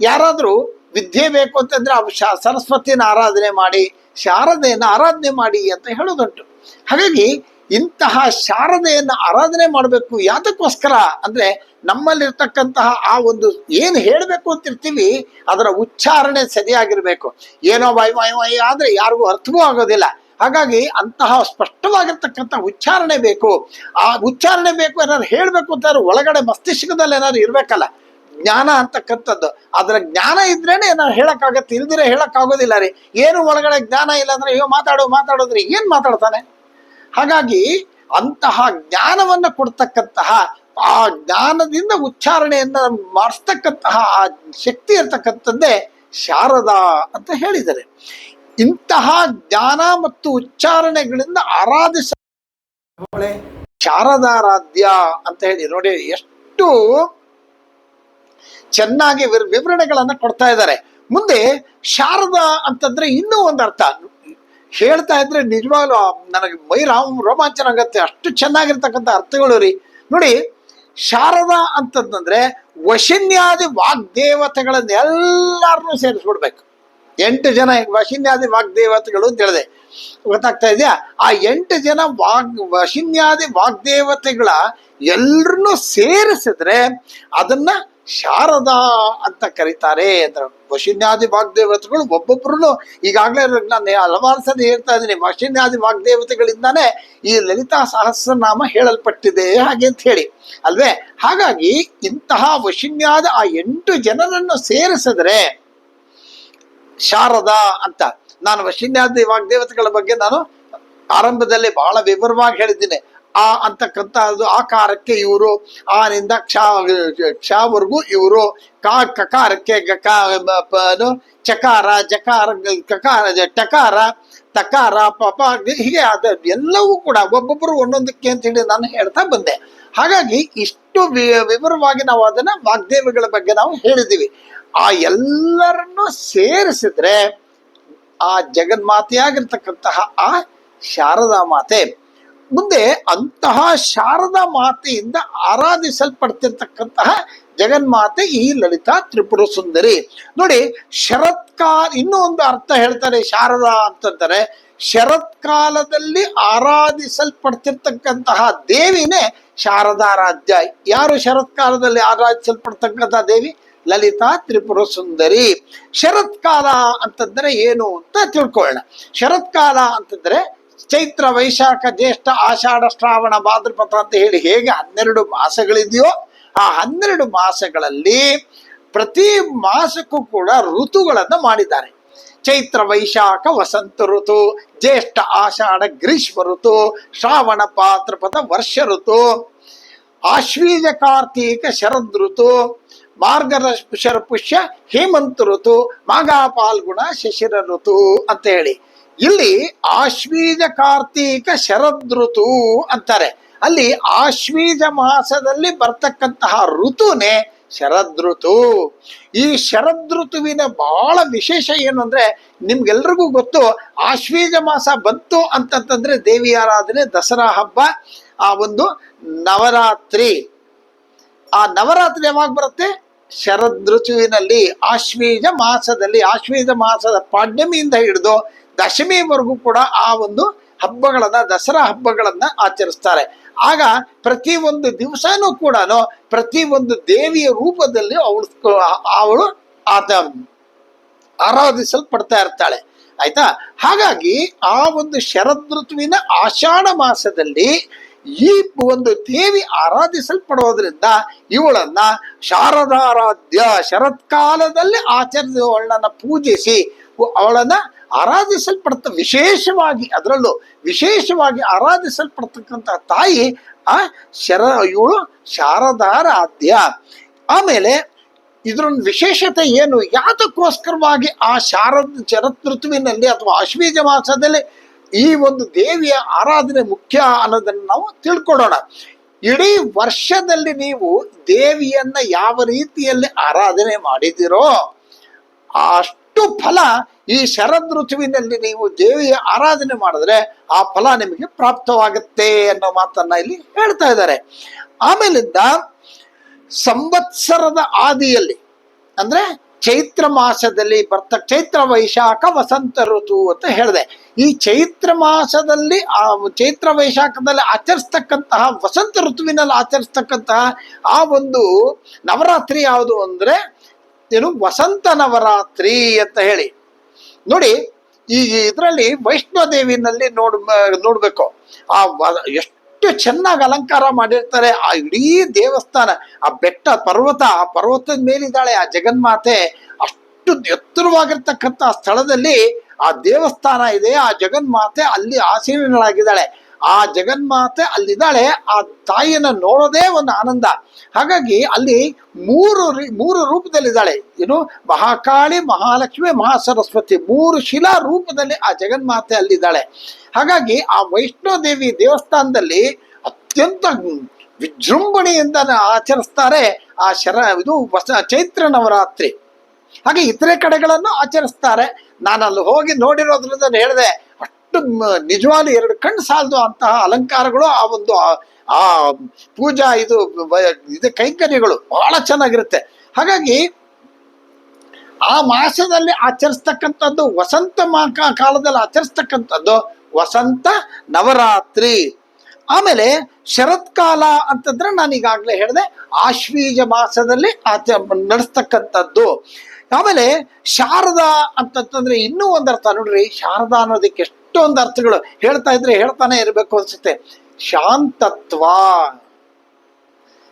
ಯಾರಾದರೂ ವಿದ್ಯೆ ಬೇಕು ಅಂತಂದ್ರೆ ಅವ್ ಶಾ, ಸರಸ್ವತಿನ ಆರಾಧನೆ ಮಾಡಿ, ಶಾರದೆಯನ್ನು ಆರಾಧನೆ ಮಾಡಿ ಅಂತ ಹೇಳೋದುಂಟು ಹಾಗಾಗಿ ಇಂತಹ ಶಾರದೆಯನ್ನು ಆರಾಧನೆ ಮಾಡಬೇಕು ಯಾತಕ್ಕೋಸ್ಕರ ಅಂದ್ರೆ ನಮ್ಮಲ್ಲಿರ್ತಕ್ಕಂತಹ ಆ ಒಂದು ಏನು ಹೇಳಬೇಕು ಅಂತಿರ್ತೀವಿ, ಅದರ ಉಚ್ಚಾರಣೆ ಸರಿಯಾಗಿರಬೇಕು. ಏನೋ ವೈ ವೈ ವೈ ಆದ್ರೆ ಯಾರಿಗೂ ಅರ್ಥವೂ ಆಗೋದಿಲ್ಲ. ಹಾಗಾಗಿ ಅಂತಹ ಸ್ಪಷ್ಟವಾಗಿರ್ತಕ್ಕಂಥ ಉಚ್ಚಾರಣೆ ಬೇಕು. ಆ ಉಚ್ಚಾರಣೆ ಬೇಕು ಏನಾದ್ರು ಹೇಳಬೇಕು ಅಂತ ಒಳಗಡೆ ಮಸ್ತಿಷ್ಕದಲ್ಲಿ ಏನಾದ್ರು ಇರ್ಬೇಕಲ್ಲ? ಜ್ಞಾನ ಅಂತಕ್ಕಂಥದ್ದು. ಅದರ ಜ್ಞಾನ ಇದ್ರೇನೆ ನಾವು ಹೇಳಕ್ಕಾಗತ್ತೆ? ಇಲ್ದಿರ ಹೇಳಕ್ಕಾಗೋದಿಲ್ಲ ರೀ. ಏನು ಒಳಗಡೆ ಜ್ಞಾನ ಇಲ್ಲ ಅಂದ್ರೆ ಅಯ್ಯೋ ಮಾತಾಡೋ, ಮಾತಾಡೋದ್ರಿ ಏನ್ ಮಾತಾಡ್ತಾನೆ? ಹಾಗಾಗಿ ಅಂತಹ ಜ್ಞಾನವನ್ನ ಕೊಡ್ತಕ್ಕಂತಹ ಆ ಜ್ಞಾನದಿಂದ ಉಚ್ಚಾರಣೆಯನ್ನ ಮಾಡಿಸ್ತಕ್ಕಂತಹ ಆ ಶಕ್ತಿ ಇರ್ತಕ್ಕಂಥದ್ದೇ ಶಾರದಾ ಅಂತ ಹೇಳಿದ್ದಾರೆ. ಇಂತಹ ಜ್ಞಾನ ಮತ್ತು ಉಚ್ಚಾರಣೆಗಳಿಂದ ಆರಾಧಿಸ ಶಾರದಾರಾಧ್ಯ ಅಂತ ಹೇಳಿ ನೋಡಿ ಎಷ್ಟು ಚೆನ್ನಾಗಿ ವಿವರಣೆಗಳನ್ನು ವಿವರಣೆಗಳನ್ನ ಕೊಡ್ತಾ ಇದ್ದಾರೆ. ಮುಂದೆ ಶಾರದಾ ಅಂತಂದ್ರೆ ಇನ್ನೂ ಒಂದು ಅರ್ಥ ಹೇಳ್ತಾ ಇದ್ರೆ ನಿಜವಾಗ್ಲೂ ನನಗೆ ಮೈ ರಾಮ್ ರೋಮಾಂಚನ ಆಗತ್ತೆ, ಅಷ್ಟು ಚೆನ್ನಾಗಿರ್ತಕ್ಕಂಥ ಅರ್ಥಗಳು ರೀ. ನೋಡಿ, ಶಾರದಾ ಅಂತಂದ್ರೆ ವಶಿನ್ಯಾದಿ ವಾಗ್ದೇವತೆಗಳನ್ನ ಎಲ್ಲಾರನ್ನೂ ಸೇರಿಸ್ಬಿಡ್ಬೇಕು. ಎಂಟು ಜನ ವಶಿನ್ಯಾದಿ ವಾಗ್ದೇವತೆಗಳು ಅಂತ ಹೇಳಿದೆ. ಗೊತ್ತಾಗ್ತಾ ಇದೆಯಾ? ಆ ಎಂಟು ಜನ ವಾಗ್, ವಶಿನ್ಯಾದಿ ವಾಗ್ದೇವತೆಗಳ ಎಲ್ರನ್ನೂ ಸೇರಿಸಿದ್ರೆ ಅದನ್ನ ಶಾರದಾ ಅಂತ ಕರೀತಾರೆ ಅಂದ್ರೆ ವಶಿನ್ಯಾದಿ ವಾಗ್ದೇವತೆಗಳು ಒಬ್ಬೊಬ್ರು ಈಗಾಗಲೇ ನಾನು ಹಲವಾರು ಸರಿ ಹೇಳ್ತಾ ಇದ್ದೀನಿ ವಶಿನ್ಯಾದಿ ವಾಗ್ದೇವತೆಗಳಿಂದಾನೇ ಈ ಲಲಿತಾ ಸಹಸ್ರನಾಮ ಹೇಳಲ್ಪಟ್ಟಿದೆ ಹಾಗೆ ಅಂತ ಹೇಳಿ. ಅಲ್ವೇ? ಹಾಗಾಗಿ ಇಂತಹ ವಶಿನ್ಯಾದ ಆ ಎಂಟು ಜನರನ್ನು ಸೇರಿಸಿದ್ರೆ ಶಾರದಾ ಅಂತ. ನಾನು ವಶಿನ್ಯಾದಿ ವಾಗ್ದೇವತೆಗಳ ಬಗ್ಗೆ ನಾನು ಆರಂಭದಲ್ಲಿ ಬಹಳ ವಿವರವಾಗಿ ಹೇಳಿದ್ದೀನಿ. ಆ ಅಂತಕ್ಕಂಥ ಆಕಾರಕ್ಕೆ ಇವರು, ಆನಿಂದ ಕ್ಷ, ಕ್ಷವರೆಗೂ ಇವರು ಕಾ, ಕಕಾರಕ್ಕೆ ಗಕಾರು ಚಕಾರ, ಜಕಾರ ಕಕಾರ ಟಕಾರ, ತಕಾರ ಪಪ ಹೀಗೆ ಅದ ಎಲ್ಲವೂ ಕೂಡ ಒಬ್ಬೊಬ್ಬರು ಒಂದೊಂದಕ್ಕೆ ಅಂತ ಹೇಳಿ ನಾನು ಹೇಳ್ತಾ ಬಂದೆ. ಹಾಗಾಗಿ ಇಷ್ಟು ವಿವರವಾಗಿ ನಾವು ಅದನ್ನ ವಾಗ್ದೇವಿಗಳ ಬಗ್ಗೆ ನಾವು ಹೇಳಿದ್ದೀವಿ. ಆ ಎಲ್ಲರನ್ನು ಸೇರಿಸಿದ್ರೆ ಆ ಜಗನ್ಮಾತೆಯಾಗಿರ್ತಕ್ಕಂತಹ ಆ ಶಾರದಾ ಮಾತೆ ಮುಂದೆ ಅಂತಹ ಶಾರದಾ ಮಾತೆಯಿಂದ ಆರಾಧಿಸಲ್ಪಡ್ತಿರ್ತಕ್ಕಂತಹ ಜಗನ್ಮಾತೆ ಈ ಲಲಿತಾ ತ್ರಿಪುರ ಸುಂದರಿ. ನೋಡಿ ಶರತ್ಕಾಲ ಇನ್ನೂ ಒಂದು ಅರ್ಥ ಹೇಳ್ತಾರೆ ಶಾರದಾ ಅಂತಂದರೆ ಶರತ್ಕಾಲದಲ್ಲಿ ಆರಾಧಿಸಲ್ಪಡ್ತಿರ್ತಕ್ಕಂತಹ ದೇವಿನೇ ಶಾರದಾರಾಧ್ಯ ಯಾರು ಶರತ್ಕಾಲದಲ್ಲಿ ಆರಾಧಿಸಲ್ಪಡ್ತಕ್ಕಂತಹ ದೇವಿ? ಲಲಿತಾ ತ್ರಿಪುರ ಸುಂದರಿ. ಶರತ್ಕಾಲ ಅಂತಂದ್ರೆ ಏನು ಅಂತ ತಿಳ್ಕೊಳ್ಳೋಣ. ಶರತ್ಕಾಲ ಅಂತಂದ್ರೆ ಚೈತ್ರ ವೈಶಾಖ ಜ್ಯೇಷ್ಠ ಆಷಾಢ ಶ್ರಾವಣ ಭಾದ್ರಪದ ಅಂತ ಹೇಳಿ ಹೇಗೆ ಹನ್ನೆರಡು ಮಾಸಗಳಿದೆಯೋ ಆ ಹನ್ನೆರಡು ಮಾಸಗಳಲ್ಲಿ ಪ್ರತಿ ಮಾಸಕ್ಕೂ ಕೂಡ ಋತುಗಳನ್ನು ಮಾಡಿದ್ದಾರೆ. ಚೈತ್ರ ವೈಶಾಖ, ವಸಂತ ಋತು, ಜ್ಯೇಷ್ಠ ಆಷಾಢ, ಗ್ರೀಷ್ಮ ಋತು, ಶ್ರಾವಣ ಪಾತ್ರಪದ ವರ್ಷ ಋತು ಆಶ್ವೀಜ ಕಾರ್ತೀಕ, ಶರದ್ ಋತು, ಮಾರ್ಗರ ಶರಪುಷ್ಯ, ಹೇಮಂತ ಋತು, ಮಾಘ ಪಾಲ್ಗುಣ, ಶಶಿರ ಋತು ಅಂತ ಹೇಳಿ. ಇಲ್ಲಿ ಆಶ್ವೀಜ ಕಾರ್ತೀಕ ಶರದ್ ಋತು ಅಂತಾರೆ. ಅಲ್ಲಿ ಆಶ್ವೀಜ ಮಾಸದಲ್ಲಿ ಬರ್ತಕ್ಕಂತಹ ಋತುನೇ ಶರದ್ ಋತು ಈ ಶರದ್ ಋತುವಿನ ಬಹಳ ವಿಶೇಷ ಏನು ಅಂದ್ರೆ ನಿಮ್ಗೆಲ್ರಿಗೂ ಗೊತ್ತು, ಆಶ್ವೀಜ ಮಾಸ ಬಂತು ಅಂತಂತಂದ್ರೆ ದೇವಿ ಆರಾಧನೆ ದಸರಾ ಹಬ್ಬ, ಆ ಒಂದು ನವರಾತ್ರಿ. ಆ ನವರಾತ್ರಿ ಯಾವಾಗ ಬರುತ್ತೆ? ಶರದ್ ಋತುವಿನಲ್ಲಿ ಆಶ್ವೀಜ ಮಾಸದಲ್ಲಿ, ಆಶ್ವೀಜ ಮಾಸದ ಪಾಡ್ಯಮಿಯಿಂದ ಹಿಡಿದು ದಶಮಿವರೆಗೂ ಕೂಡ ಆ ಒಂದು ಹಬ್ಬಗಳನ್ನ, ದಸರಾ ಹಬ್ಬಗಳನ್ನ ಆಚರಿಸ್ತಾರೆ. ಆಗ ಪ್ರತಿ ಒಂದು ದಿವಸನೂ ಕೂಡ ಪ್ರತಿ ಒಂದು ದೇವಿಯ ರೂಪದಲ್ಲಿ ಅವಳು ಅವಳು ಆತ ಆರಾಧಿಸಲ್ಪಡ್ತಾ ಇರ್ತಾಳೆ. ಆಯ್ತಾ? ಹಾಗಾಗಿ ಆ ಒಂದು ಶರದ್ ಋತುವಿನ ಆಷಾಢ ಮಾಸದಲ್ಲಿ ಈ ಒಂದು ದೇವಿ ಆರಾಧಿಸಲ್ಪಡೋದ್ರಿಂದ ಇವಳನ್ನ ಶಾರದಾರಾಧ್ಯ ಶರತ್ಕಾಲದಲ್ಲಿ ಆಚರಿಸಿ ಅವಳನ್ನ ಪೂಜಿಸಿ, ಅವಳನ್ನ ಆರಾಧಿಸಲ್ಪಡ್ತ, ವಿಶೇಷವಾಗಿ ಅದರಲ್ಲೂ ವಿಶೇಷವಾಗಿ ಆರಾಧಿಸಲ್ಪಡ್ತಕ್ಕಂಥ ತಾಯಿ, ಆ ಶರ, ಇವಳು ಶಾರದಾರಾಧ್ಯ ಆಮೇಲೆ ಇದ್ರ ವಿಶೇಷತೆ ಏನು? ಯಾತಕ್ಕೋಸ್ಕರವಾಗಿ ಆ ಶಾರದ, ಶರತ್ ಋತುವಿನಲ್ಲಿ ಅಥವಾ ಅಶ್ವೀಜ ಮಾಸದಲ್ಲಿ ಈ ಒಂದು ದೇವಿಯ ಆರಾಧನೆ ಮುಖ್ಯ ಅನ್ನೋದನ್ನು ನಾವು ತಿಳ್ಕೊಳ್ಳೋಣ ಇಡೀ ವರ್ಷದಲ್ಲಿ ನೀವು ದೇವಿಯನ್ನ ಯಾವ ರೀತಿಯಲ್ಲಿ ಆರಾಧನೆ ಮಾಡಿದಿರೋ ಅಷ್ಟು ಫಲ ಈ ಶರದ್ ಋತುವಿನಲ್ಲಿ ನೀವು ದೇವಿಯ ಆರಾಧನೆ ಮಾಡಿದ್ರೆ ಆ ಫಲ ನಿಮಗೆ ಪ್ರಾಪ್ತವಾಗುತ್ತೆ ಅನ್ನೋ ಮಾತನ್ನ ಇಲ್ಲಿ ಹೇಳ್ತಾ ಇದ್ದಾರೆ. ಆಮೇಲಿಂದ ಸಂವತ್ಸರದ ಆದಿಯಲ್ಲಿ, ಅಂದ್ರೆ ಚೈತ್ರ ಮಾಸದಲ್ಲಿ ಬರ್ತ, ಚೈತ್ರ ವೈಶಾಖ ವಸಂತ ಋತು ಅಂತ ಹೇಳಿದೆ. ಈ ಚೈತ್ರ ಮಾಸದಲ್ಲಿ, ಆ ಚೈತ್ರ ವೈಶಾಖದಲ್ಲಿ ಆಚರಿಸ್ತಕ್ಕಂತಹ ವಸಂತ ಋತುವಿನಲ್ಲಿ ಆಚರಿಸ್ತಕ್ಕಂತಹ ಆ ಒಂದು ನವರಾತ್ರಿ ಯಾವುದು ಅಂದ್ರೆ, ಏನು ವಸಂತ ನವರಾತ್ರಿ ಅಂತ ಹೇಳಿ. ನೋಡಿ, ಈ ಇದರಲ್ಲಿ ವೈಷ್ಣೋದೇವಿನಲ್ಲಿ ನೋಡ್ ನೋಡ್ಬೇಕು. ಆ ಎಷ್ಟು ಚೆನ್ನಾಗಿ ಅಲಂಕಾರ ಮಾಡಿರ್ತಾರೆ, ಆ ಇಡೀ ದೇವಸ್ಥಾನ, ಆ ಬೆಟ್ಟ, ಪರ್ವತ, ಆ ಪರ್ವತದ ಮೇಲಿದ್ದಾಳೆ ಆ ಜಗನ್ಮಾತೆ, ಅಷ್ಟು ಎತ್ತರವಾಗಿರ್ತಕ್ಕಂಥ ಸ್ಥಳದಲ್ಲಿ ಆ ದೇವಸ್ಥಾನ ಇದೆ, ಆ ಜಗನ್ಮಾತೆ ಅಲ್ಲಿ ಆಸೀನಳಾಗಿದ್ದಾಳೆ. ಆ ಜಗನ್ಮಾತೆ ಅಲ್ಲಿದ್ದಾಳೆ. ಆ ತಾಯಿಯನ್ನ ನೋಡೋದೇ ಒಂದು ಆನಂದ. ಹಾಗಾಗಿ ಅಲ್ಲಿ ಮೂರು ಮೂರು ರೂಪದಲ್ಲಿದ್ದಾಳೆ. ಏನು? ಮಹಾಕಾಳಿ, ಮಹಾಲಕ್ಷ್ಮಿ, ಮಹಾಸರಸ್ವತಿ. ಮೂರು ಶಿಲಾ ರೂಪದಲ್ಲಿ ಆ ಜಗನ್ಮಾತೆ ಅಲ್ಲಿದ್ದಾಳೆ. ಹಾಗಾಗಿ ಆ ವೈಷ್ಣೋದೇವಿ ದೇವಸ್ಥಾನದಲ್ಲಿ ಅತ್ಯಂತ ವಿಜೃಂಭಣೆಯಿಂದ ಆಚರಿಸ್ತಾರೆ ಆ ಶರ, ಇದು ಚೈತ್ರ ನವರಾತ್ರಿ. ಹಾಗೆ ಇತರೆ ಕಡೆಗಳನ್ನು ಆಚರಿಸ್ತಾರೆ. ನಾನು ಅಲ್ಲಿ ಹೋಗಿ ನೋಡಿರೋದ್ರಿಂದ ಹೇಳಿದೆ ಅಷ್ಟು ನಿಜವಾಗ್ಲೂ ಎರಡು ಕಣ್ಣು ಸಾಲದು ಅಂತಹ ಅಲಂಕಾರಗಳು ಆ ಒಂದು ಆ- ಪೂಜಾ ಇದು ಇದು ಕೈಂಕರ್ಯಗಳು ಬಹಳ ಚೆನ್ನಾಗಿರುತ್ತೆ. ಹಾಗಾಗಿ ಆ ಮಾಸದಲ್ಲಿ ಆಚರಿಸ್ತಕ್ಕಂಥದ್ದು ವಸಂತ ಕಾಲದಲ್ಲಿ ಆಚರಿಸ್ತಕ್ಕಂಥದ್ದು ವಸಂತ ನವರಾತ್ರಿ. ಆಮೇಲೆ ಶರತ್ಕಾಲ ಅಂತಂದ್ರೆ ನಾನು ಈಗಾಗಲೇ ಹೇಳಿದೆ, ಆಶ್ವೀಜ ಮಾಸದಲ್ಲಿ ಆಚ ನಡೆಸ್ತಕ್ಕಂಥದ್ದು. ಆಮೇಲೆ ಶಾರದಾ ಅಂತಂತಂದ್ರೆ ಇನ್ನೂ ಒಂದರ್ಥ ನೋಡ್ರಿ, ಶಾರದಾ ಅನ್ನೋದಕ್ಕೆ ಎಷ್ಟೊಂದು ಅರ್ಥಗಳು ಹೇಳ್ತಾ ಇದ್ರೆ ಹೇಳ್ತಾನೆ ಇರಬೇಕು ಅನ್ಸುತ್ತೆ. ಶಾಂತತ್ವ.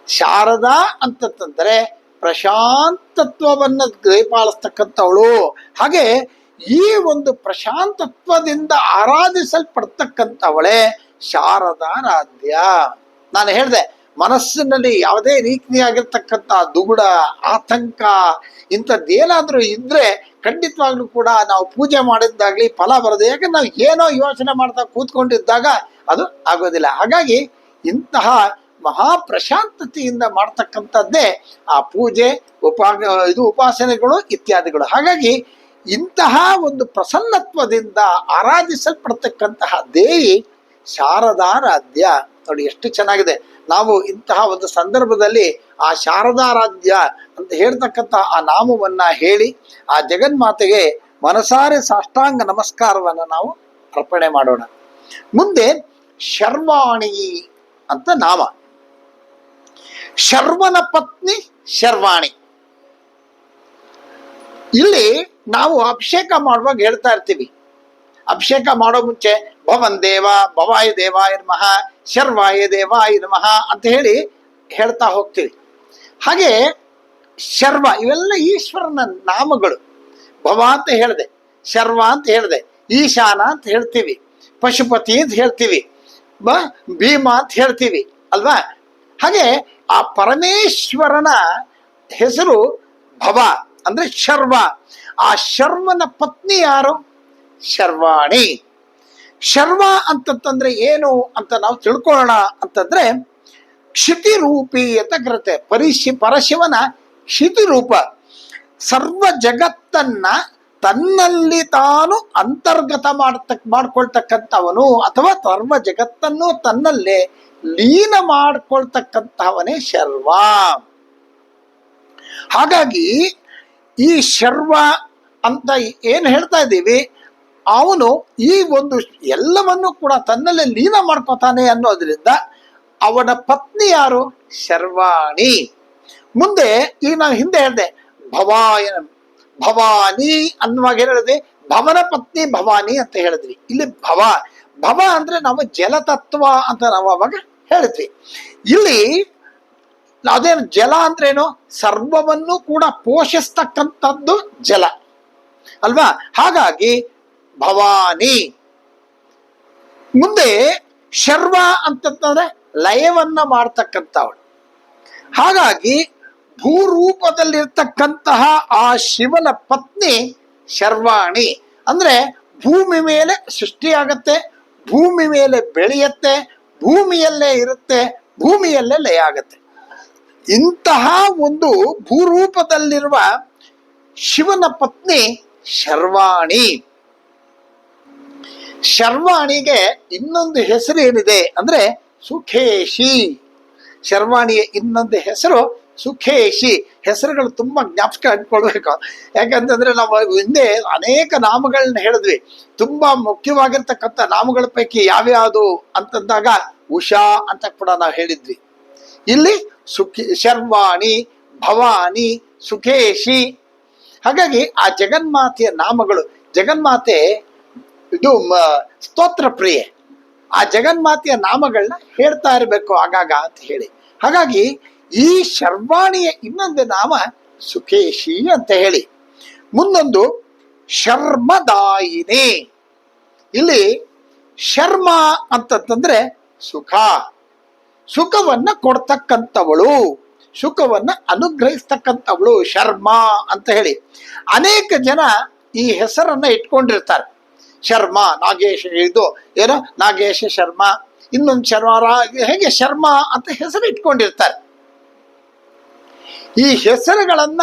ಶಾರದಾ ಅಂತಂತಂದ್ರೆ ಪ್ರಶಾಂತತ್ವವನ್ನ ದಯಪಾಲಿಸ್ತಕ್ಕಂಥವಳು ಹಾಗೆ ಈ ಒಂದು ಪ್ರಶಾಂತತ್ವದಿಂದ ಆರಾಧಿಸಲ್ಪಡ್ತಕ್ಕಂಥವಳೇ ಶಾರದಾರಾಧ್ಯ. ನಾನು ಹೇಳಿದೆ, ಮನಸ್ಸಿನಲ್ಲಿ ಯಾವುದೇ ರೀತಿಯಾಗಿರ್ತಕ್ಕಂಥ ದುಗುಡ, ಆತಂಕ ಇಂಥದ್ದೇನಾದ್ರೂ ಇದ್ರೆ ಖಂಡಿತವಾಗ್ಲೂ ಕೂಡ ನಾವು ಪೂಜೆ ಮಾಡಿದ್ದಾಗಲಿ ಫಲ ಬರೋದು. ಯಾಕಂದ್ರೆ ನಾವು ಏನೋ ಯೋಚನೆ ಮಾಡ್ತಾ ಕೂತ್ಕೊಂಡಿದ್ದಾಗ ಅದು ಆಗೋದಿಲ್ಲ. ಹಾಗಾಗಿ ಇಂತಹ ಮಹಾ ಪ್ರಶಾಂತತೆಯಿಂದ ಮಾಡ್ತಕ್ಕಂಥದ್ದೇ ಆ ಪೂಜೆ, ಉಪಾ, ಇದು ಉಪಾಸನೆಗಳು ಇತ್ಯಾದಿಗಳು. ಹಾಗಾಗಿ ಇಂತಹ ಒಂದು ಪ್ರಸನ್ನತ್ವದಿಂದ ಆರಾಧಿಸಲ್ಪಡ್ತಕ್ಕಂತಹ ದೇವಿ ಶಾರದಾರಾಧ್ಯ. ನೋಡಿ ಎಷ್ಟು ಚೆನ್ನಾಗಿದೆ. ನಾವು ಇಂತಹ ಒಂದು ಸಂದರ್ಭದಲ್ಲಿ ಆ ಶಾರದಾರಾಧ್ಯ ಅಂತ ಹೇಳ್ತಕ್ಕಂಥ ಆ ನಾಮವನ್ನ ಹೇಳಿ ಆ ಜಗನ್ಮಾತೆಗೆ ಮನಸಾರೆ ಸಾಷ್ಟಾಂಗ ನಮಸ್ಕಾರವನ್ನ ನಾವು ಅರ್ಪಣೆ ಮಾಡೋಣ. ಮುಂದೆ ಶರ್ವಾಣಿ ಅಂತ ನಾಮ. ಶರ್ವನ ಪತ್ನಿ ಶರ್ವಾಣಿ. ಇಲ್ಲಿ ನಾವು ಅಭಿಷೇಕ ಮಾಡುವಾಗ ಹೇಳ್ತಾ ಇರ್ತೀವಿ. ಅಭಿಷೇಕ ಮಾಡೋ ಮುಂಚೆ ಭವನ್ ದೇವ ಭವಾಯ ದೇವಾಯ ಶರ್ವಾಯ ದೇವಾಯ ನಮಃ ಅಂತ ಹೇಳಿ ಹೇಳ್ತಾ ಹೋಗ್ತೀವಿ. ಹಾಗೆ ಶರ್ವ ಇವೆಲ್ಲ ಈಶ್ವರನ ನಾಮಗಳು. ಭವ ಅಂತ ಹೇಳಿದೆ, ಶರ್ವ ಅಂತ ಹೇಳಿದೆ, ಈಶಾನ ಅಂತ ಹೇಳ್ತೀವಿ, ಪಶುಪತಿ ಅಂತ ಹೇಳ್ತೀವಿ, ಬ, ಭೀಮ ಅಂತ ಹೇಳ್ತೀವಿ, ಅಲ್ವಾ? ಹಾಗೆ ಆ ಪರಮೇಶ್ವರನ ಹೆಸರು ಭವ ಅಂದ್ರೆ ಶರ್ವ. ಆ ಶರ್ವನ ಪತ್ನಿ ಯಾರು? ಶರ್ವಾಣಿ. ಶರ್ವ ಅಂತಂತಂದ್ರೆ ಏನು ಅಂತ ನಾವು ತಿಳ್ಕೊಳ್ಳೋಣ ಅಂತಂದ್ರೆ ಕ್ಷಿತಿ ರೂಪಿ ಅಂತ ಕರುತ್ತೆ ಪರಿಶಿ ಪರಶಿವನ ಕ್ಷಿತಿರೂಪ. ಸರ್ವ ಜಗತ್ತನ್ನ ತನ್ನಲ್ಲಿ ತಾನು ಅಂತರ್ಗತ ಮಾಡತಕ್ ಮಾಡ್ಕೊಳ್ತಕ್ಕಂಥವನು ಅಥವಾ ಸರ್ವ ಜಗತ್ತನ್ನು ತನ್ನಲ್ಲೇ ಲೀನ ಮಾಡ್ಕೊಳ್ತಕ್ಕಂಥವನೇ ಶರ್ವ ಹಾಗಾಗಿ ಈ ಶರ್ವ ಅಂತ ಏನು ಹೇಳ್ತಾ ಇದ್ದೀವಿ? ಅವನು ಈ ಒಂದು ಎಲ್ಲವನ್ನು ಕೂಡ ತನ್ನಲ್ಲೇ ಲೀನ ಮಾಡ್ಕೋತಾನೆ ಅನ್ನೋದ್ರಿಂದ ಅವನ ಪತ್ನಿ ಯಾರು? ಶರ್ವಾಣಿ. ಮುಂದೆ ಈಗ ನಾನು ಹಿಂದೆ ಹೇಳಿದೆ ಭವಾಯನ ಭವಾನಿ ಅನ್ನುವಾಗ ಏನು ಹೇಳಿದ್ವಿ? ಭವನ ಪತ್ನಿ ಭವಾನಿ ಅಂತ ಹೇಳಿದ್ವಿ. ಇಲ್ಲಿ ಭವ ಭವ ಅಂದ್ರೆ ನಾವು ಜಲತತ್ವ ಅಂತ ನಾವು ಅವಾಗ ಹೇಳಿದ್ವಿ. ಇಲ್ಲಿ ಅದೇನು ಜಲ ಅಂದ್ರೇನು ಸರ್ವವನ್ನು ಕೂಡ ಪೋಷಿಸ್ತಕ್ಕಂಥದ್ದು ಜಲ. ಅಲ್ವಾ? ಹಾಗಾಗಿ ಭವಾನಿ. ಮುಂದೆ ಶರ್ವ ಅಂತಂದ್ರೆ ಲಯವನ್ನ ಮಾಡ್ತಕ್ಕಂಥವಳು. ಹಾಗಾಗಿ ಭೂರೂಪದಲ್ಲಿರ್ತಕ್ಕಂತಹ ಆ ಶಿವನ ಪತ್ನಿ ಶರ್ವಾಣಿ. ಅಂದ್ರೆ ಭೂಮಿ ಮೇಲೆ ಸೃಷ್ಟಿಯಾಗತ್ತೆ ಭೂಮಿ ಮೇಲೆ ಬೆಳೆಯತ್ತೆ, ಭೂಮಿಯಲ್ಲೇ ಇರುತ್ತೆ, ಭೂಮಿಯಲ್ಲೇ ಲಯ ಆಗತ್ತೆ. ಇಂತಹ ಒಂದು ಭೂರೂಪದಲ್ಲಿರುವ ಶಿವನ ಪತ್ನಿ ಶರ್ವಾಣಿ. ಶರ್ವಾಣಿಗೆ ಇನ್ನೊಂದು ಹೆಸರು ಏನಿದೆ ಅಂದ್ರೆ ಸುಖೇಶಿ. ಶರ್ವಾಣಿಯ ಇನ್ನೊಂದು ಹೆಸರು ಸುಖೇಶಿ. ಹೆಸರುಗಳು ತುಂಬಾ ಜ್ಞಾಪಕ ಇಟ್ಕೊಳ್ಬೇಕು. ಯಾಕಂತಂದ್ರೆ ನಾವು ಹಿಂದೆ ಅನೇಕ ನಾಮಗಳನ್ನ ಹೇಳಿದ್ವಿ. ತುಂಬಾ ಮುಖ್ಯವಾಗಿರ್ತಕ್ಕಂಥ ನಾಮಗಳ ಪೈಕಿ ಯಾವ್ಯಾವುದು ಅಂತಂದಾಗ ಉಷಾ ಅಂತ ಕೂಡ ನಾವು ಹೇಳಿದ್ವಿ. ಇಲ್ಲಿ ಸುಖಿ, ಶರ್ವಾಣಿ, ಭವಾನಿ, ಸುಖೇಶಿ. ಹಾಗಾಗಿ ಆ ಜಗನ್ಮಾತೆಯ ನಾಮಗಳು, ಜಗನ್ಮಾತೆ ಇದು ಸ್ತೋತ್ರ ಪ್ರಿಯೆ. ಆ ಜಗನ್ಮಾತೆಯ ನಾಮಗಳನ್ನ ಹೇಳ್ತಾ ಇರಬೇಕು ಆಗಾಗ ಅಂತ ಹೇಳಿ. ಹಾಗಾಗಿ ಈ ಶರ್ವಾಣಿಯ ಇನ್ನೊಂದು ನಾಮ ಸುಖೇಶಿ ಅಂತ ಹೇಳಿ. ಮುಂದೊಂದು ಶರ್ಮದಾಯಿನಿ. ಇಲ್ಲಿ ಶರ್ಮ ಅಂತಂತಂದ್ರೆ ಸುಖ. ಸುಖವನ್ನ ಕೊಡ್ತಕ್ಕಂಥವಳು. ಸುಖವನ್ನ ಅನುಗ್ರಹಿಸ್ತಕ್ಕಂಥವಳು ಶರ್ಮ ಅಂತ ಹೇಳಿ. ಅನೇಕ ಜನ ಈ ಹೆಸರನ್ನ ಇಟ್ಕೊಂಡಿರ್ತಾರೆ. ಶರ್ಮ, ನಾಗೇಶ ಇದು ಏನು? ನಾಗೇಶ ಶರ್ಮ. ಇನ್ನೊಂದು ಶರ್ಮ ಹೇಗೆ ಶರ್ಮ ಅಂತ ಹೆಸರು ಇಟ್ಕೊಂಡಿರ್ತಾರೆ. ಈ ಹೆಸರುಗಳನ್ನ,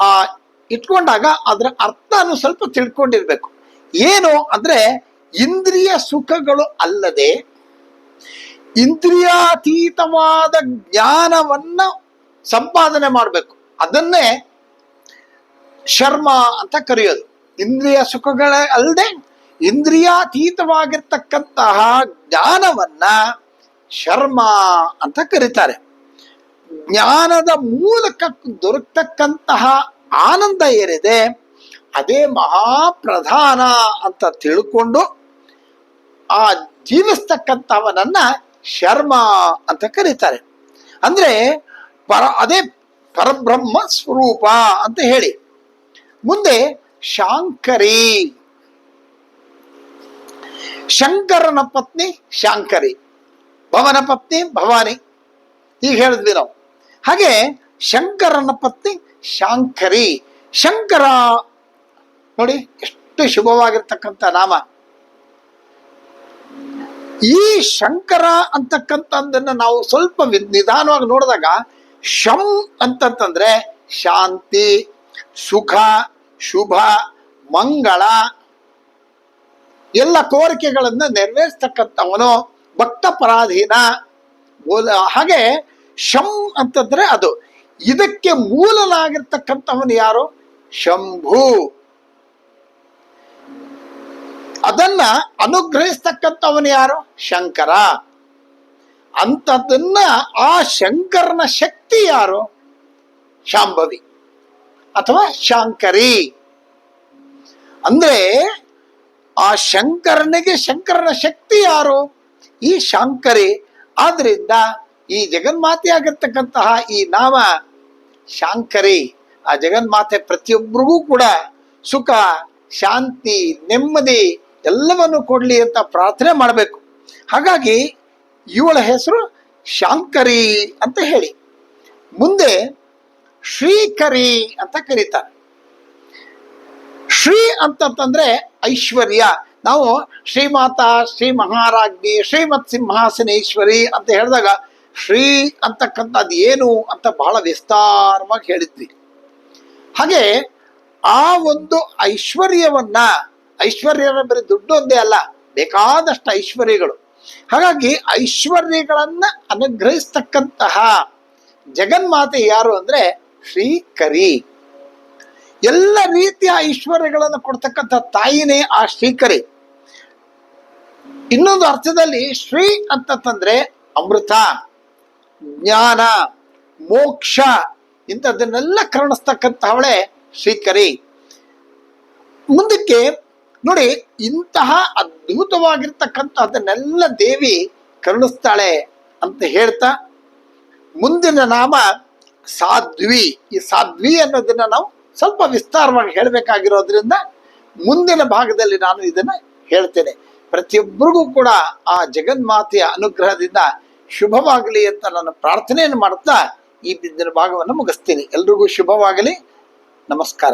ಆ, ಇಟ್ಕೊಂಡಾಗ ಅದರ ಅರ್ಥನೂ ಸ್ವಲ್ಪ ತಿಳ್ಕೊಂಡಿರ್ಬೇಕು. ಏನು ಅಂದ್ರೆ, ಇಂದ್ರಿಯ ಸುಖಗಳು ಅಲ್ಲದೆ, ಇಂದ್ರಿಯಾತೀತವಾದ ಜ್ಞಾನವನ್ನ ಸಂಪಾದನೆ ಮಾಡಬೇಕು. ಅದನ್ನೇ ಶರ್ಮ ಅಂತ ಕರೆಯೋದು. ಇಂದ್ರಿಯ ಸುಖಗಳ ಅಲ್ಲದೆ ಇಂದ್ರಿಯಾತೀತವಾಗಿರ್ತಕ್ಕಂತಹ ಜ್ಞಾನವನ್ನ ಶರ್ಮ ಅಂತ ಕರೀತಾರೆ. ಜ್ಞಾನದ ಮೂಲಕ ದೊರಕತಕ್ಕಂತಹ ಆನಂದ ಏನಿದೆ, ಅದೇ ಮಹಾಪ್ರಧಾನ ಅಂತ ತಿಳ್ಕೊಂಡು ಆ ಜೀವಿಸ್ತಕ್ಕಂಥವನನ್ನ ಶರ್ಮ ಅಂತ ಕರೀತಾರೆ. ಅಂದ್ರೆ ಪರ, ಅದೇ ಪರಬ್ರಹ್ಮ ಸ್ವರೂಪ ಅಂತ ಹೇಳಿ. ಮುಂದೆ ಶಾಂಕರಿ. ಶಂಕರನ ಪತ್ನಿ ಶಾಂಕರಿ. ಭವನ ಪತ್ನಿ ಭವಾನಿ. ಈಗ ಹೇಳಿದ್ವಿ ನಾವು. ಹಾಗೆ ಶಂಕರನ ಪತ್ನಿ ಶಾಂಕರಿ. ಶಂಕರ, ನೋಡಿ ಎಷ್ಟು ಶುಭವಾಗಿರ್ತಕ್ಕಂಥ ನಾಮ. ಈ ಶಂಕರ ಅಂತಕ್ಕಂಥದ್ದನ್ನ ನಾವು ಸ್ವಲ್ಪ ನಿಧಾನವಾಗಿ ನೋಡಿದಾಗ ಶಂ ಅಂತಂತಂದ್ರೆ ಶಾಂತಿ, ಸುಖ ಶುಭ, ಮಂಗಳ, ಎಲ್ಲ ಕೋರಿಕೆಗಳನ್ನು ನೆರವೇರಿಸ್ತಕ್ಕಂಥವನು ಭಕ್ತ ಪರಾಧೀನ ಹಾಗೆ ಶಂ ಅಂತಂದ್ರೆ ಅದು ಇದಕ್ಕೆ ಮೂಲನಾಗಿರ್ತಕ್ಕಂಥವನು ಯಾರು? ಶಂಭು. ಅದನ್ನ ಅನುಗ್ರಹಿಸ್ತಕ್ಕಂಥವನು ಯಾರು? ಶಂಕರ. ಅಂತದನ್ನ ಆ ಶಂಕರನ ಶಕ್ತಿ ಯಾರು? ಶಾಂಭವಿ. ಅಥವಾ ಶಾಂಕರಿ? ಅಂದ್ರೆ ಆ ಶಂಕರನಿಗೆ ಶಂಕರನ ಶಕ್ತಿ ಯಾರು? ಈ ಶಾಂಕರಿ. ಆದ್ರಿಂದ ಈ ಜಗನ್ಮಾತೆ ಆಗಿರ್ತಕ್ಕಂತಹ ಈ ನಾಮ ಶಾಂಕರಿ. ಆ ಜಗನ್ಮಾತೆ ಪ್ರತಿಯೊಬ್ಬರಿಗೂ ಕೂಡ ಸುಖ, ಶಾಂತಿ, ನೆಮ್ಮದಿ ಎಲ್ಲವನ್ನು ಕೊಡಲಿ ಅಂತ ಪ್ರಾರ್ಥನೆ ಮಾಡಬೇಕು. ಹಾಗಾಗಿ ಇವಳ ಹೆಸರು ಶಾಂಕರಿ ಅಂತ ಹೇಳಿ. ಮುಂದೆ ಶ್ರೀಕರಿ ಅಂತ ಕರೀತಾರೆ. ಶ್ರೀ ಅಂತಂತಂದ್ರೆ ಐಶ್ವರ್ಯ. ನಾವು ಶ್ರೀಮಾತಾ ಶ್ರೀ ಮಹಾರಾಜ್ಞಿ ಶ್ರೀಮತ್ ಸಿಂಹಾಸನೇಶ್ವರಿ ಅಂತ ಹೇಳಿದಾಗ ಶ್ರೀ ಅಂತಕ್ಕಂಥದ್ದು ಏನು ಅಂತ ಬಹಳ ವಿಸ್ತಾರವಾಗಿ ಹೇಳಿದ್ವಿ. ಹಾಗೆ ಆ ಒಂದು ಐಶ್ವರ್ಯವನ್ನ ಐಶ್ವರ್ಯ ಬರೀ ದುಡ್ಡು ಒಂದೇ ಅಲ್ಲ, ಬೇಕಾದಷ್ಟು ಐಶ್ವರ್ಯಗಳು. ಹಾಗಾಗಿ ಐಶ್ವರ್ಯಗಳನ್ನ ಅನುಗ್ರಹಿಸ್ತಕ್ಕಂತಹ ಜಗನ್ಮಾತೆ ಯಾರು ಅಂದ್ರೆ ಶ್ರೀಕರಿ ಎಲ್ಲ ರೀತಿಯ ಐಶ್ವರ್ಯಗಳನ್ನು ಕೊಡ್ತಕ್ಕಂಥ ತಾಯಿನೇ ಆ ಶ್ರೀಕರಿ ಇನ್ನೊಂದು ಅರ್ಥದಲ್ಲಿ ಶ್ರೀ ಅಂತಂದ್ರೆ ಅಮೃತ, ಜ್ಞಾನ, ಮೋಕ್ಷ ಇಂಥದ್ದನ್ನೆಲ್ಲ ಕರುಣಿಸ್ತಕ್ಕಂತಹವಳೆ ಶ್ರೀಕರಿ ಮುಂದಕ್ಕೆ ನೋಡಿ ಇಂತಹ ಅದ್ಭುತವಾಗಿರ್ತಕ್ಕಂಥದ್ದನ್ನೆಲ್ಲ ದೇವಿ ಕರುಣಿಸ್ತಾಳೆ ಅಂತ ಹೇಳ್ತಾ ಮುಂದಿನ ನಾಮ ಸಾಧ್ವಿ. ಈ ಸಾಧ್ವಿ ಅನ್ನೋದನ್ನ ನಾವು ಸ್ವಲ್ಪ ವಿಸ್ತಾರವಾಗಿ ಹೇಳಬೇಕಾಗಿರೋದ್ರಿಂದ ಮುಂದಿನ ಭಾಗದಲ್ಲಿ ನಾನು ಇದನ್ನ ಹೇಳ್ತೇನೆ. ಪ್ರತಿಯೊಬ್ಬರಿಗೂ ಕೂಡ ಆ ಜಗನ್ಮಾತೆಯ ಅನುಗ್ರಹದಿಂದ ಶುಭವಾಗಲಿ ಅಂತ ನಾನು ಪ್ರಾರ್ಥನೆಯನ್ನು ಮಾಡ್ತಾ ಈ ಬಿಂದಿನ ಭಾಗವನ್ನು ಮುಗಿಸ್ತೀನಿ. ಎಲ್ರಿಗೂ ಶುಭವಾಗಲಿ. ನಮಸ್ಕಾರ.